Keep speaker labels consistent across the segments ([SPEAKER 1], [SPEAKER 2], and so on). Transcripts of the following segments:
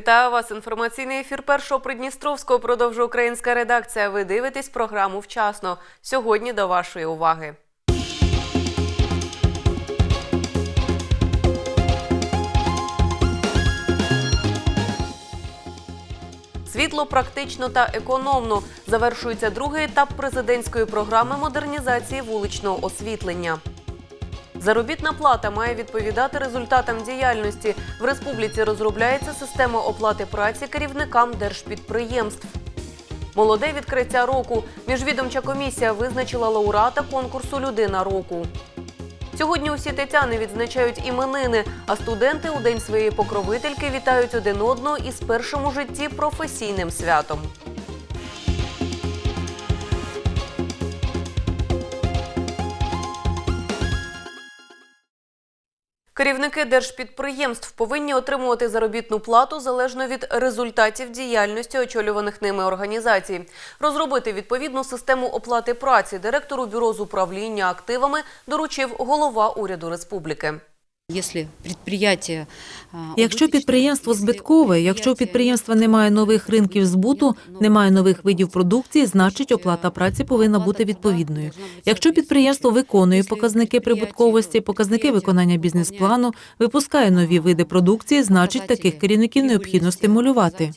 [SPEAKER 1] Вітаю вас. Інформаційний ефір першого Придністровського продовжує українська редакція. Ви дивитесь програму вчасно. Сьогодні до вашої уваги. Світло практично та економно завершується другий етап президентської програми модернізації вуличного освітлення. Заробітна плата має відповідати результатам діяльності. В республіці розробляється система оплати праці керівникам держпідприємств. Молоде відкриття року. Міжвідомча комісія визначила лауреата конкурсу Людина року. Сьогодні усі тетяни відзначають іменини, а студенти у день своєї покровительки вітають один одного із першим у житті професійним святом. Керівники держпідприємств повинні отримувати заробітну плату залежно від результатів діяльності очолюваних ними організацій. Розробити відповідну систему оплати праці директору бюро з управління активами доручив голова уряду республіки.
[SPEAKER 2] Якщо підприємство,
[SPEAKER 3] збиткове, якщо у підприємства немає нових ринків збуту, немає нових видів продукції, значить оплата праці повинна бути відповідною. Якщо підприємство виконує показники прибутковості, показники виконання бізнес-плану, випускає нові види продукції, значить таких керівників необхідно стимулювати.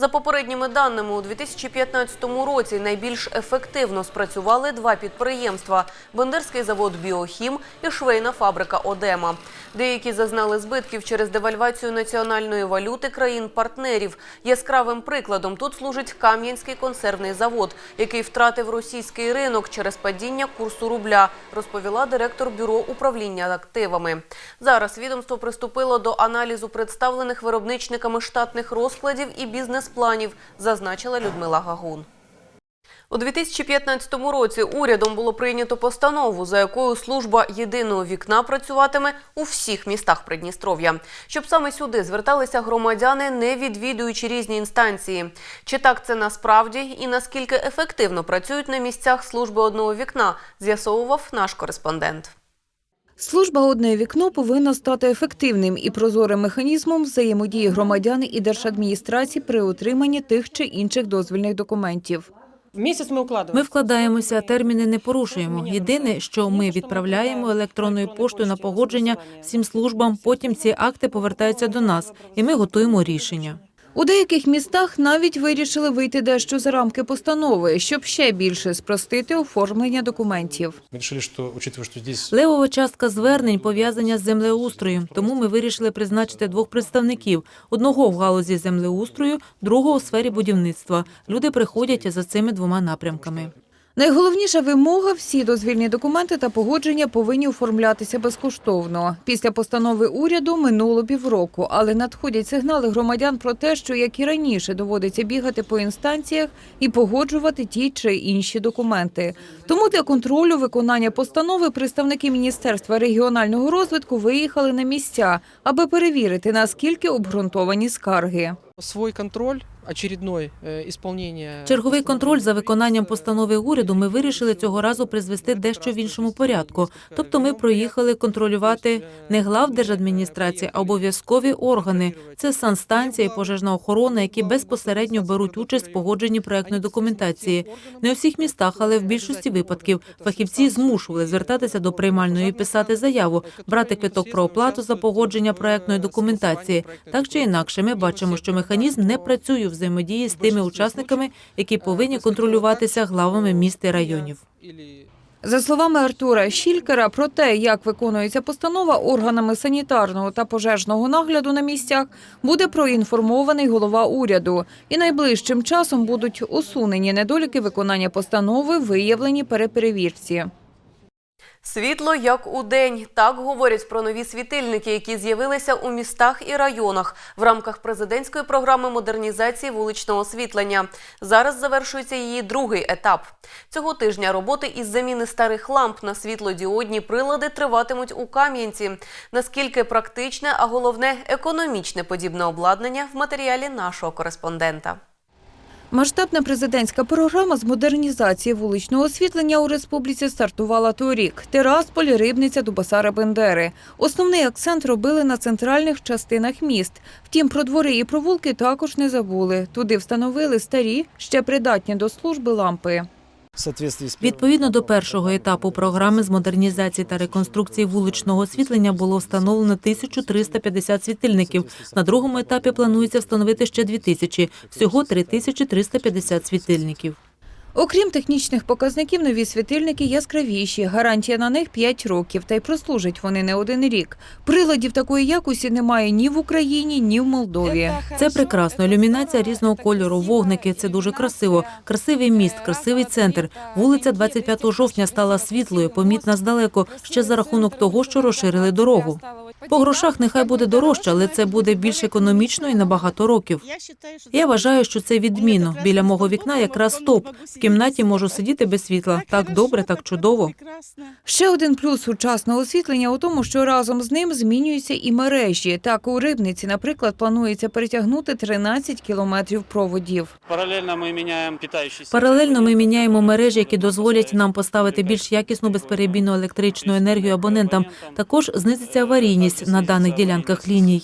[SPEAKER 1] За попередніми даними, у 2015 році найбільш ефективно спрацювали два підприємства – Бендерський завод «Біохім» і швейна фабрика «Одема». Деякі зазнали збитків через девальвацію національної валюти країн-партнерів. Яскравим прикладом тут служить Кам'янський консервний завод, який втратив російський ринок через падіння курсу рубля, розповіла директор бюро управління активами. Зараз відомство приступило до аналізу представлених виробничниками штатних розкладів і бізнес-планів, зазначила Людмила Гагун. У 2015 році урядом було прийнято постанову, за якою служба єдиного вікна працюватиме у всіх містах Придністров'я, щоб саме сюди зверталися громадяни, не відвідуючи різні інстанції. Чи так це насправді і наскільки ефективно працюють на місцях служби одного вікна, з'ясовував наш кореспондент.
[SPEAKER 4] Служба «Одне вікно» повинна стати ефективним і прозорим механізмом взаємодії громадян і держадміністрації при отриманні тих чи інших дозвільних документів.
[SPEAKER 5] Місяць ми укладаємо.
[SPEAKER 3] Ми вкладаємося, терміни не порушуємо. Єдине, що ми відправляємо електронною поштою на погодження всім службам. Потім ці акти повертаються до нас, і ми готуємо рішення.
[SPEAKER 4] У деяких містах навіть вирішили вийти дещо за рамки постанови, щоб ще більше спростити оформлення документів.
[SPEAKER 3] Левова частка звернень пов'язання з землеустроєм, тому ми вирішили призначити двох представників: одного в галузі землеустрою, другого у сфері будівництва. Люди приходять за цими двома напрямками.
[SPEAKER 4] Найголовніша вимога – всі дозвільні документи та погодження повинні оформлятися безкоштовно. Після постанови уряду минуло півроку, але надходять сигнали громадян про те, що, як і раніше, доводиться бігати по інстанціях і погоджувати ті чи інші документи. Тому для контролю виконання постанови представники Міністерства регіонального розвитку виїхали на місця, аби перевірити, наскільки обґрунтовані скарги.
[SPEAKER 5] свой контроль исполнение.
[SPEAKER 3] Черговий контроль за виконанням постанови уряду ми вирішили цього разу призвести дещо в іншому порядку. Тобто, ми проїхали контролювати не глав держадміністрації, а обов'язкові органи. Це санстанція і пожежна охорона, які безпосередньо беруть участь в погодженні проектної документації. Не у всіх містах, але в більшості випадків фахівці змушували звертатися до приймальної і писати заяву, брати квиток про оплату за погодження проектної документації. Так чи інакше, ми бачимо, що механізм не працює у взаємодії з тими учасниками, які повинні контролюватися главами міст і районів.
[SPEAKER 4] За словами Артура Щількера, про те, як виконується постанова органами санітарного та пожежного нагляду на місцях, буде проінформований голова уряду. І найближчим часом будуть усунені недоліки виконання постанови, виявлені при перевірці.
[SPEAKER 1] Світло як у день. Так говорять про нові світильники, які з'явилися у містах і районах в рамках президентської програми модернізації вуличного освітлення. Зараз завершується її другий етап. Цього тижня роботи із заміни старих ламп на світлодіодні прилади триватимуть у Кам'янці. Наскільки практичне, а головне економічне подібне обладнання в матеріалі нашого кореспондента.
[SPEAKER 4] Масштабна президентська програма з модернізації вуличного освітлення у республіці стартувала торік. Терасполь, Рибниця, Дубасара, Бендери. Основний акцент робили на центральних частинах міст. Втім, про двори і провулки також не забули. Туди встановили старі, ще придатні до служби лампи.
[SPEAKER 3] Відповідно до першого етапу програми з модернізації та реконструкції вуличного освітлення було встановлено 1350 світильників. На другому етапі планується встановити ще 2000. Всього 3350 світильників.
[SPEAKER 4] Окрім технічних показників, нові світильники яскравіші. Гарантія на них 5 років, та й прослужать вони не один рік. Приладів такої якості немає ні в Україні, ні в Молдові.
[SPEAKER 3] Це прекрасно. Ілюмінація різного кольору, вогники. Це дуже красиво. Красивий міст, красивий центр. Вулиця 25 жовтня стала світлою, помітна здалеку, ще за рахунок того, що розширили дорогу. По грошах нехай буде дорожче, але це буде більш економічно і на багато років. Я вважаю, що це відмінно. Біля мого вікна якраз стоп. В кімнаті можу сидіти без світла. Так добре, так чудово.
[SPEAKER 4] Ще один плюс сучасного освітлення у тому, що разом з ним змінюються і мережі. Так, у Рибниці, наприклад, планується перетягнути 13 кілометрів проводів.
[SPEAKER 6] Паралельно мы меняем питающийся.
[SPEAKER 3] Паралельно ми міняємо мережі, які дозволять нам поставити більш якісну безперебійну електричну енергію абонентам. Також знизиться аварійність на даних ділянках ліній.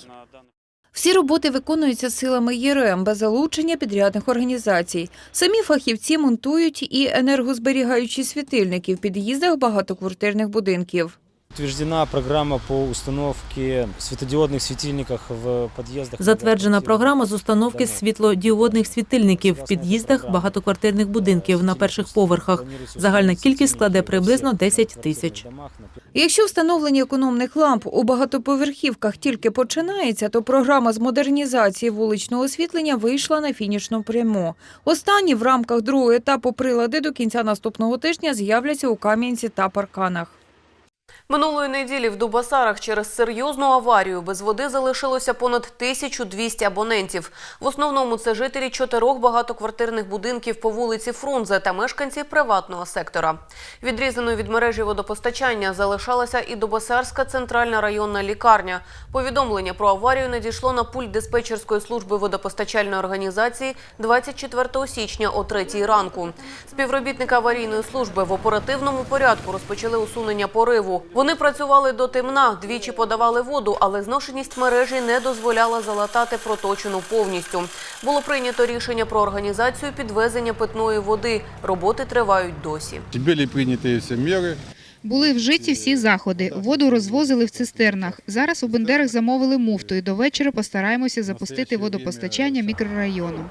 [SPEAKER 4] Всі роботи виконуються силами ЄРМ без залучення підрядних організацій. Самі фахівці монтують і енергозберігаючі світильники в під'їздах багатоквартирних будинків.
[SPEAKER 7] Утверждена программа по установке светодиодных светильников в подъездах.
[SPEAKER 3] Затверджена програма з установки світлодіодних світильників в під'їздах багатоквартирних будинків на перших поверхах. Загальна кількість складе приблизно 10 тисяч.
[SPEAKER 4] Якщо встановлення економних ламп у багатоповерхівках тільки починається, то програма з модернізації вуличного освітлення вийшла на фінішну пряму. Останні в рамках другого етапу прилади до кінця наступного тижня з'являться у Кам'янці та Парканах.
[SPEAKER 1] Минулої неділі в Дубасарах через серйозну аварію без води залишилося понад 1200 абонентів. В основному це жителі чотирьох багатоквартирних будинків по вулиці Фрунзе та мешканці приватного сектора. Відрізаною від мережі водопостачання залишалася і Дубасарська центральна районна лікарня. Повідомлення про аварію надійшло на пульт диспетчерської служби водопостачальної організації 24 січня о 3 ранку. Співробітники аварійної служби в оперативному порядку розпочали усунення пориву. Вони працювали до темна, двічі подавали воду, але зношеність мережі не дозволяла залатати проточену повністю. Було прийнято рішення про організацію підвезення питної води. Роботи тривають досі.
[SPEAKER 8] Були прийняті всі міри.
[SPEAKER 9] Були вжиті всі заходи. Воду розвозили в цистернах. Зараз у Бендерах замовили муфту і до вечора постараємося запустити водопостачання мікрорайону.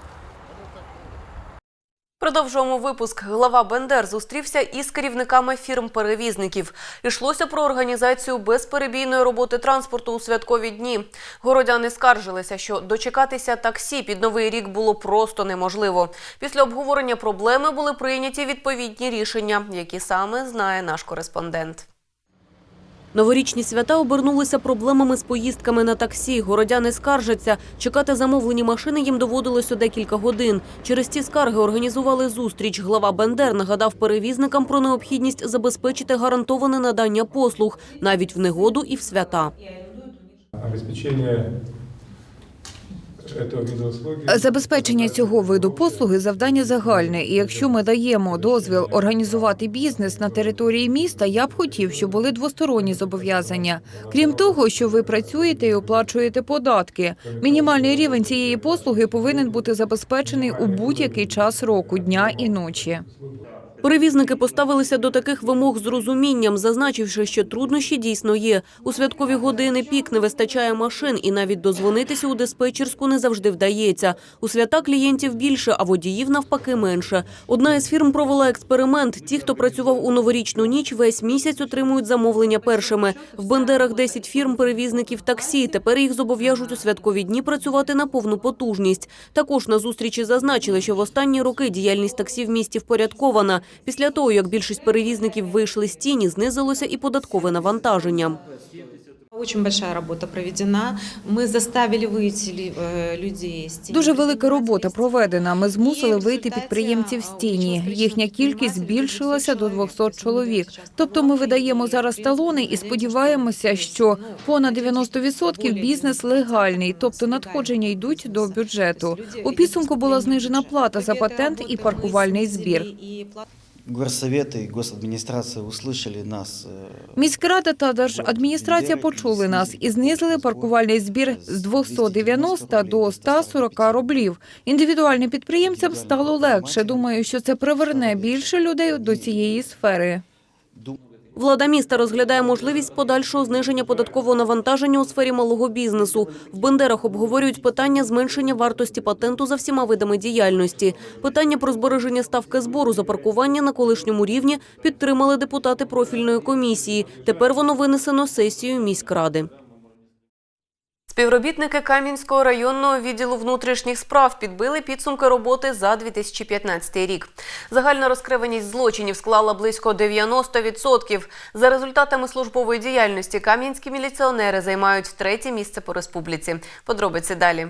[SPEAKER 1] Продовжуємо випуск. Глава Бендер зустрівся із керівниками фірм-перевізників. Ішлося про організацію безперебійної роботи транспорту у святкові дні. Городяни скаржилися, що дочекатися таксі під новий рік було просто неможливо. Після обговорення проблеми були прийняті відповідні рішення, які саме знає наш кореспондент. Новорічні свята обернулися проблемами з поїздками на таксі. Городяни скаржаться. Чекати замовлені машини їм доводилося декілька годин. Через ці скарги організували зустріч. Глава Бендер нагадав перевізникам про необхідність забезпечити гарантоване надання послуг навіть в негоду і в свята.
[SPEAKER 10] Услуги.
[SPEAKER 4] Забезпечення цього виду послуги завдання загальне. І якщо ми даємо дозвіл організувати бізнес на території міста, я б хотів, щоб були двосторонні зобов'язання. Крім того, що ви працюєте і оплачуєте податки. Мінімальний рівень цієї послуги повинен бути забезпечений у будь-який час року, дня і ночі.
[SPEAKER 1] Перевізники поставилися до таких вимог з розумінням, зазначивши, що труднощі дійсно є. У святкові години пік не вистачає машин, і навіть дозвонитися у диспетчерську не завжди вдається. У свята клієнтів більше, а водіїв навпаки менше. Одна із фірм провела експеримент. Ті, хто працював у новорічну ніч, весь місяць отримують замовлення першими. В Бендерах 10 фірм перевізників таксі. Тепер їх зобов'яжуть у святкові дні працювати на повну потужність. Також на зустрічі зазначили, що в останні роки діяльність таксі в місті впорядкована. Після того, як більшість перевізників вийшли з тіні, знизилося і податкове навантаження.
[SPEAKER 11] Очень большая работа проведена. Мы заставили выйти э, людей с тени
[SPEAKER 4] Дуже велика робота проведена. Ми змусили вийти підприємців з тіні. Їхня кількість збільшилася до 200 чоловік. Тобто ми видаємо зараз талони і сподіваємося, що понад 90% бізнес легальний, тобто надходження йдуть до бюджету. У підсумку була знижена плата за патент і паркувальний збір.
[SPEAKER 12] Горсоветы и госадминистрация услышали нас. э,
[SPEAKER 4] Міськрада та держадміністрація почули нас і знизили паркувальний збір з 290 до 140 рублів. Індивідуальним підприємцям стало легше. Думаю, що це приверне більше людей до цієї сфери.
[SPEAKER 1] Влада міста розглядає можливість подальшого зниження податкового навантаження у сфері малого бізнесу. В Бендерах обговорюють питання зменшення вартості патенту за всіма видами діяльності. Питання про збереження ставки збору за паркування на колишньому рівні підтримали депутати профільної комісії. Тепер воно винесено сесією міськради. Співробітники Кам'янського районного відділу внутрішніх справ підбили підсумки роботи за 2015 рік. Загальна розкриваність злочинів склала близько 90%. За результатами службової діяльності кам'янські міліціонери займають третє місце по республіці. Подробиці далі.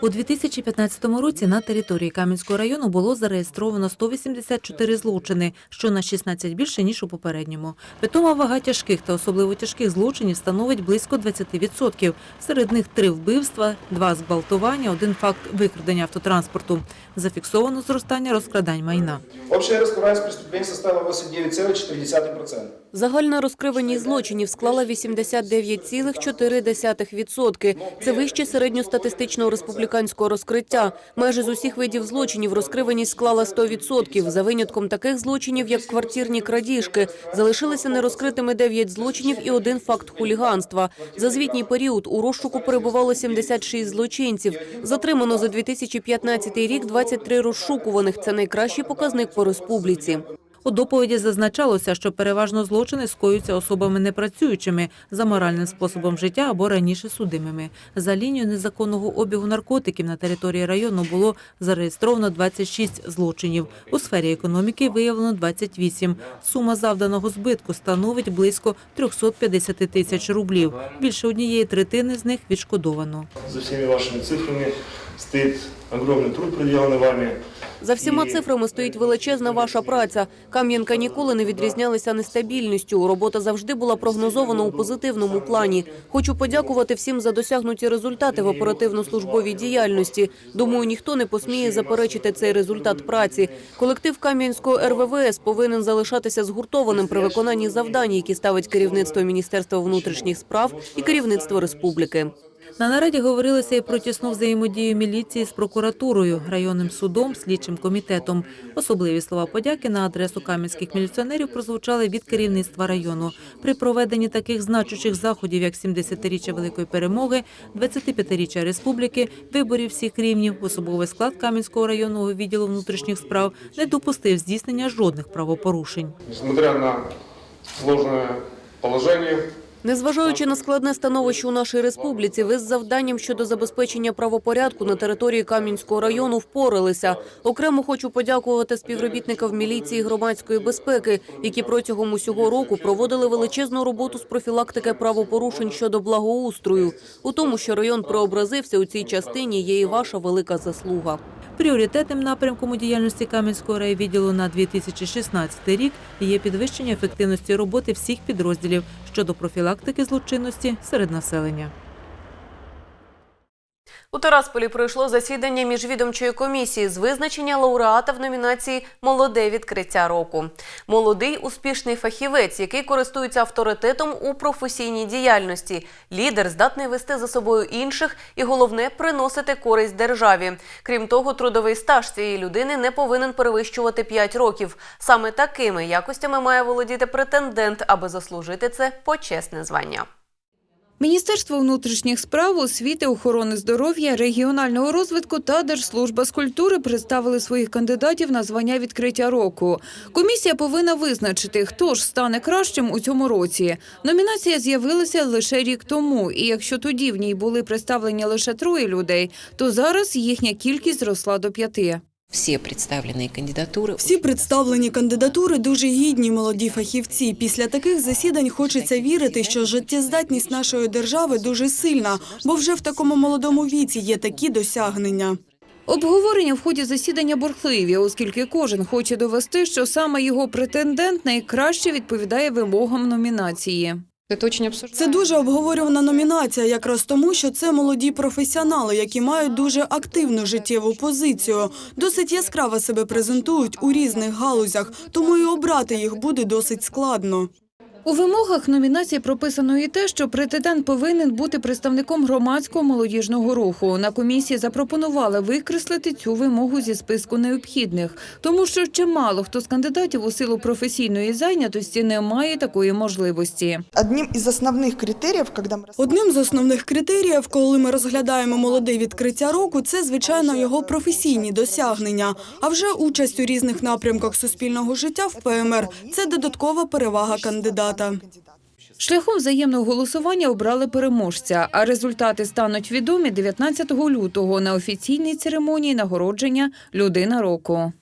[SPEAKER 3] У 2015 році на території Кам'янського району було зареєстровано 184 злочини, що на 16 більше, ніж у попередньому. Питома вага тяжких та особливо тяжких злочинів становить близько 20%. Серед них три вбивства, два зґвалтування, один факт викрадення автотранспорту. Зафіксовано зростання розкрадань майна.
[SPEAKER 10] Общая раскрываемость преступлений составила 89,4%.
[SPEAKER 1] Загальна розкриваність злочинів склала 89,4%. Це вище середньостатистичного республіканського розкриття. Майже з усіх видів злочинів розкриваність склала 100%. За винятком таких злочинів, як квартирні крадіжки, залишилися нерозкритими 9 злочинів і один факт хуліганства. За звітній період у розшуку перебувало 76 злочинців. Затримано за 2015 рік 23 розшукуваних. Це найкращий показник по республіці.
[SPEAKER 3] У доповіді зазначалося, що переважно злочини скоюються особами непрацюючими за моральним способом життя або раніше судимими. За лінією незаконного обігу наркотиків на території району було зареєстровано 26 злочинів. У сфері економіки виявлено 28. Сума завданого збитку становить близько 350 тисяч рублів. Більше однієї третини з них відшкодовано.
[SPEAKER 10] За всеми вашими цифрами стоит огромный труд, проделанный вами.
[SPEAKER 1] За всіма цифрами стоїть величезна ваша праця. Кам'янка ніколи не відрізнялася нестабільністю. Робота завжди була прогнозована у позитивному плані. Хочу подякувати всім за досягнуті результати в оперативно-службовій діяльності. Думаю, ніхто не посміє заперечити цей результат праці. Колектив Кам'янського РВВС повинен залишатися згуртованим при виконанні завдань, які ставить керівництво Міністерства внутрішніх справ і керівництво республіки.
[SPEAKER 3] На нараді говорилося і про тісну взаємодію міліції з прокуратурою, районним судом, слідчим комітетом. Особливі слова подяки на адресу кам'янських міліціонерів прозвучали від керівництва району. При проведенні таких значущих заходів, як 70-річчя Великої перемоги, 25-річчя республіки, виборів всіх рівнів, особовий склад Кам'янського районного відділу внутрішніх справ не допустив здійснення жодних правопорушень.
[SPEAKER 10] Несмотря на сложное положение,
[SPEAKER 1] Незважаючи на складне становище у нашій республіці, ви з завданням щодо забезпечення правопорядку на території Кам'янського району впоралися. Окремо хочу подякувати співробітникам міліції громадської безпеки, які протягом усього року проводили величезну роботу з профілактики правопорушень щодо благоустрою. У тому, що район преобразився у цій частині, є і ваша велика заслуга.
[SPEAKER 3] Пріоритетним напрямком у діяльності Кам'янського райвідділу на 2016 рік є підвищення ефективності роботи всіх підрозділів щодо профілактики злочинності серед населення.
[SPEAKER 1] У Тарасполі пройшло засідання міжвідомчої комісії з визначення лауреата в номінації Молоде відкриття року. Молодий успішний фахівець, який користується авторитетом у професійній діяльності. Лідер здатний вести за собою інших і головне приносити користь державі. Крім того, трудовий стаж цієї людини не повинен перевищувати 5 років. Саме такими якостями має володіти претендент, аби заслужити це почесне звання.
[SPEAKER 4] Міністерство внутрішніх справ, освіти, охорони здоров'я, регіонального розвитку та Держслужба з культури представили своїх кандидатів на звання відкриття року. Комісія повинна визначити, хто ж стане кращим у цьому році. Номінація з'явилася лише рік тому, і якщо тоді в ній були представлені лише троє людей, то зараз їхня кількість зросла до п'яти.
[SPEAKER 11] Все представленные кандидатуры.
[SPEAKER 13] Всі представлені кандидатури дуже гідні молоді фахівці. Після таких засідань хочеться вірити, що життєздатність нашої держави дуже сильна, бо вже в такому молодому віці є такі досягнення.
[SPEAKER 4] Обговорення в ході засідання бурхливі, оскільки кожен хоче довести, що саме його претендент найкраще відповідає вимогам номінації.
[SPEAKER 13] Це дуже обговорювана номінація, якраз тому, що це молоді професіонали, які мають дуже активну життєву позицію, досить яскраво себе презентують у різних галузях, тому і обрати їх буде досить складно.
[SPEAKER 4] У вимогах номінації прописано і те, що претендент повинен бути представником громадського молодіжного руху. На комісії запропонували викреслити цю вимогу зі списку необхідних, тому що чимало хто з кандидатів у силу професійної зайнятості не має такої можливості.
[SPEAKER 13] Одним із основних критеріїв, одним з основних критеріїв, коли ми розглядаємо молоде відкриття року, це звичайно його професійні досягнення. А вже участь у різних напрямках суспільного життя в ПМР це додаткова перевага кандидата.
[SPEAKER 4] Шляхом взаємного голосування обрали переможця, а результати стануть відомі 19 лютого на офіційній церемонії нагородження «Людина року».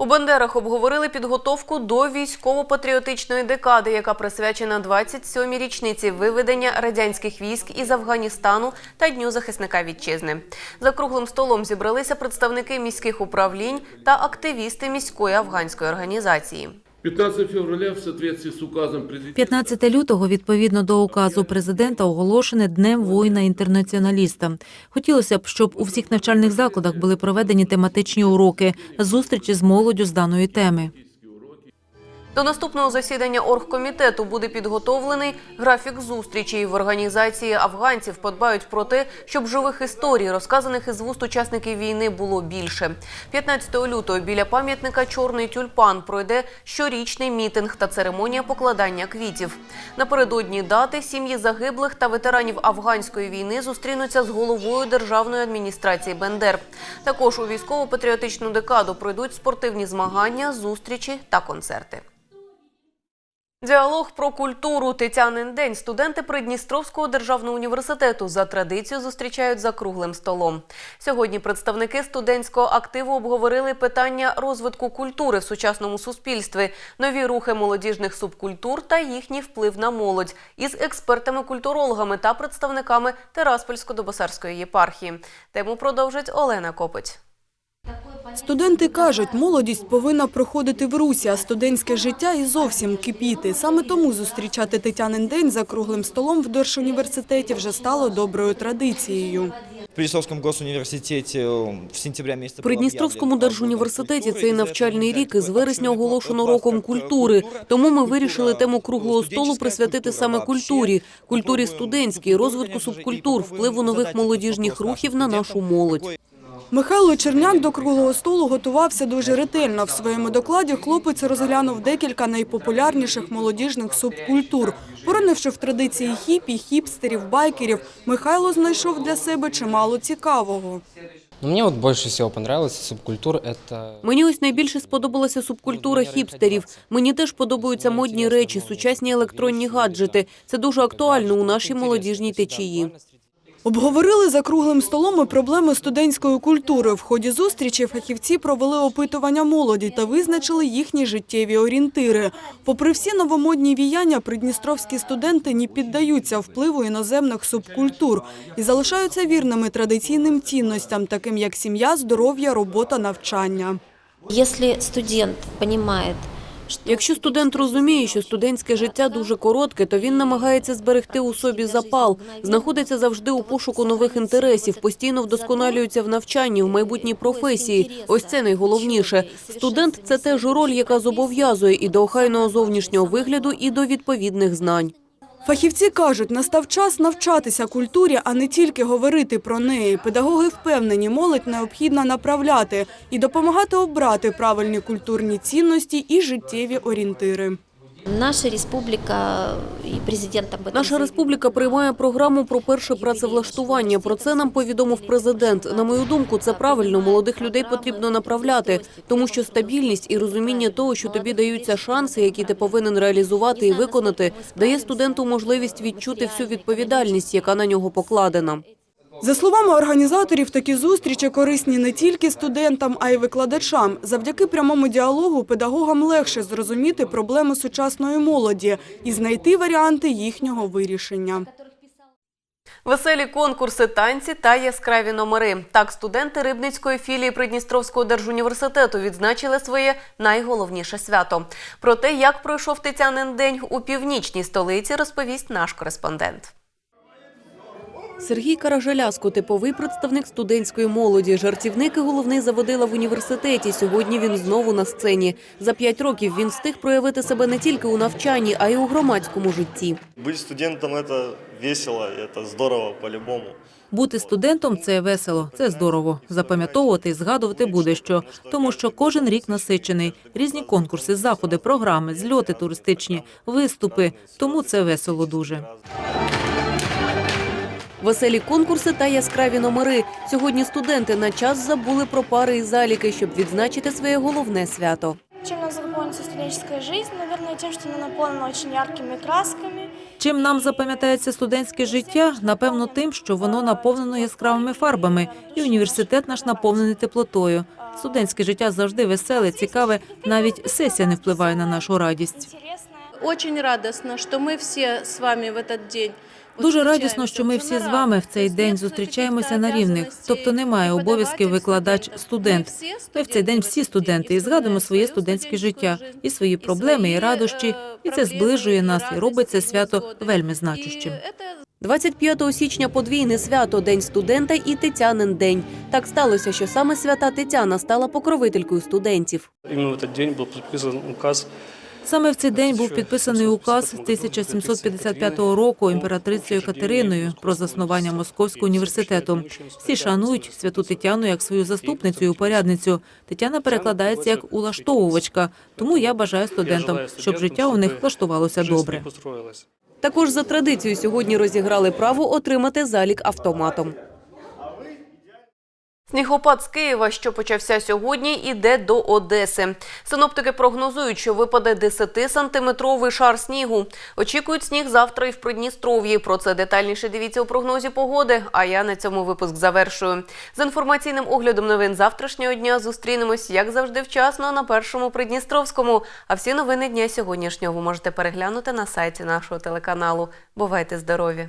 [SPEAKER 1] У Бандерах обговорили підготовку до військово-патріотичної декади, яка присвячена 27-й річниці виведення радянських військ із Афганістану та Дню захисника вітчизни. За круглим столом зібралися представники міських управлінь та активісти міської афганської організації.
[SPEAKER 10] 15 февраля в соответствии с указом президента
[SPEAKER 3] 15 лютого, відповідно до указу президента, оголошене Днем воїна-інтернаціоналіста. Хотілося б, щоб у всіх навчальних закладах були проведені тематичні уроки, зустрічі з молоддю з даної теми.
[SPEAKER 1] До наступного засідання оргкомітету буде підготовлений графік зустрічей. В організації афганців подбають про те, щоб живих історій, розказаних із вуст учасників війни, було більше. 15 лютого біля пам'ятника Чорний тюльпан пройде щорічний мітинг та церемонія покладання квітів. Напередодні дати сім'ї загиблих та ветеранів афганської війни зустрінуться з головою державної адміністрації Бендер. Також у військово-патріотичну декаду пройдуть спортивні змагання, зустрічі та концерти. Діалог про культуру Тетянин день студенти Придністровського державного університету за традицією зустрічають за круглим столом. Сьогодні представники студентського активу обговорили питання розвитку культури в сучасному суспільстві, нові рухи молодіжних субкультур та їхній вплив на молодь із експертами-культурологами та представниками Тераспольсько-Добосарської єпархії. Тему продовжить Олена Копить.
[SPEAKER 13] Студенти кажуть, молодість повинна проходити в русі, а студентське життя і зовсім кипіти. Саме тому зустрічати Тетянин день за круглим столом в Держуніверситеті вже стало доброю традицією.
[SPEAKER 14] В Придністровському
[SPEAKER 1] держуніверситеті цей навчальний рік із вересня оголошено роком культури. Тому ми вирішили тему круглого столу присвятити саме культурі, культурі студентській, розвитку субкультур, впливу нових молодіжних рухів на нашу молодь.
[SPEAKER 13] Михайло Черняк до круглого столу готувався дуже ретельно. В своєму докладі хлопець розглянув декілька найпопулярніших молодіжних субкультур. Поронивши в традиції хіпі, хіпстерів, байкерів, Михайло знайшов для себе чимало цікавого.
[SPEAKER 5] Ну, мне вот больше всего понравилось из субкультур это
[SPEAKER 1] Мені ось найбільше сподобалася субкультура хіпстерів. Мені теж подобаються модні речі, сучасні електронні гаджети. Це дуже актуально у нашій молодіжній течії.
[SPEAKER 13] Обговорили за круглим столом і проблеми студентської культури. В ході зустрічі фахівці провели опитування молоді та визначили їхні життєві орієнтири. Попри всі новомодні віяння, придністровські студенти не піддаються впливу іноземних субкультур і залишаються вірними традиційним цінностям, таким як сім'я, здоров'я, робота, навчання.
[SPEAKER 15] Якщо студент розуміє,
[SPEAKER 1] Якщо студент розуміє, що студентське життя дуже коротке, то він намагається зберегти у собі запал, знаходиться завжди у пошуку нових інтересів, постійно вдосконалюється в навчанні, в майбутній професії. Ось це найголовніше. Студент це теж роль, яка зобов'язує і до охайного зовнішнього вигляду, і до відповідних знань.
[SPEAKER 13] Фахівці кажуть, настав час навчатися культурі, а не тільки говорити про неї. Педагоги впевнені, молодь необхідно направляти і допомагати обрати правильні культурні цінності і життєві орієнтири.
[SPEAKER 15] Наша республіка і президент об
[SPEAKER 1] Наша республіка приймає програму про перше працевлаштування. Про це нам повідомив президент. На мою думку, це правильно. Молодих людей потрібно направляти, тому що стабільність і розуміння того, що тобі даються шанси, які ти повинен реалізувати і виконати, дає студенту можливість відчути всю відповідальність, яка на нього покладена.
[SPEAKER 13] За словами організаторів, такі зустрічі корисні не тільки студентам, а й викладачам. Завдяки прямому діалогу педагогам легше зрозуміти проблеми сучасної молоді і знайти варіанти їхнього вирішення.
[SPEAKER 1] Веселі конкурси, танці та яскраві номери. Так, студенти Рибницької філії Придністровського держуніверситету відзначили своє найголовніше свято. Про те, як пройшов Тетянин день у північній столиці, розповість наш кореспондент. Сергій Каражаляско – типовий представник студентської молоді. Жартівник і головний заводила в університеті. Сьогодні він знову на сцені. За п'ять років він встиг проявити себе не тільки у навчанні, а й у громадському житті.
[SPEAKER 10] Быть студентом это весело, и это здорово по-любому.
[SPEAKER 3] Бути студентом це весело, це здорово. Запам'ятовувати і згадувати буде що, тому що кожен рік насичений. Різні конкурси, заходи, програми, зльоти туристичні, виступи. Тому це весело дуже. Веселі конкурси та яскраві номери. Сьогодні студенти на час забули про пари і заліки, щоб відзначити своє головне свято.
[SPEAKER 16] Чем нас запомнится студенческая жизнь? Наверное, тем, что она наполнена очень яркими красками.
[SPEAKER 3] Чим нам запам'ятається студентське життя? Напевно, тим, що воно наповнено яскравими фарбами, і університет наш наповнений теплотою. Студентське життя завжди веселе, цікаве. Навіть сесія не впливає на нашу радість.
[SPEAKER 16] Очень радостно, что мы все с вами в этот день.
[SPEAKER 3] Дуже радісно, що ми всі з вами в цей день зустрічаємося на рівних. Тобто немає обов'язків викладач-студент. Ми в цей день всі студенти і згадуємо своє студентське життя, і свої проблеми, і радощі. І це зближує нас і робить це свято вельми значущим. 25 січня подвійне свято День студента і Тетянин день. Так сталося, що саме свята Тетяна стала покровителькою студентів.
[SPEAKER 6] Именно в этот день был подписан указ
[SPEAKER 3] Саме в цей день був підписаний указ 1755 року імператрицею Катериною про заснування Московського університету. Всі шанують святу Тетяну як свою заступницю і упорядницю. Тетяна перекладається як улаштовувачка, тому я бажаю студентам, щоб життя у них влаштувалося добре.
[SPEAKER 1] Також за традицією сьогодні розіграли право отримати залік автоматом. Снігопад з Києва, що почався сьогодні, іде до Одеси. Синоптики прогнозують, що випаде 10-сантиметровий шар снігу. Очікують сніг завтра і в Придністров'ї. Про це детальніше дивіться у прогнозі погоди. А я на цьому випуск завершую. З інформаційним оглядом новин завтрашнього дня зустрінемось, як завжди, вчасно на першому Придністровському. А всі новини дня сьогоднішнього ви можете переглянути на сайті нашого телеканалу. Бувайте здорові!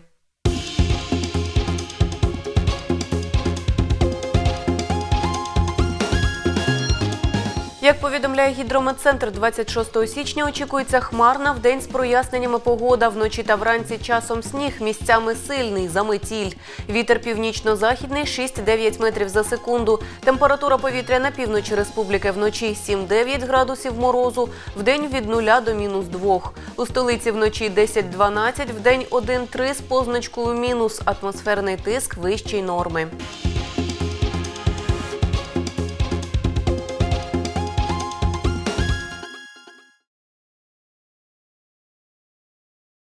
[SPEAKER 1] Як повідомляє гідрометцентр, 26 січня очікується хмарна в день з проясненнями погода. Вночі та вранці часом сніг, місцями сильний, заметіль. Вітер північно-західний 6-9 метрів за секунду. Температура повітря на півночі республіки вночі 7-9 градусів морозу, в день від 0 до мінус 2. У столиці вночі 10-12, в день 1-3 з позначкою мінус. Атмосферний тиск вищий норми.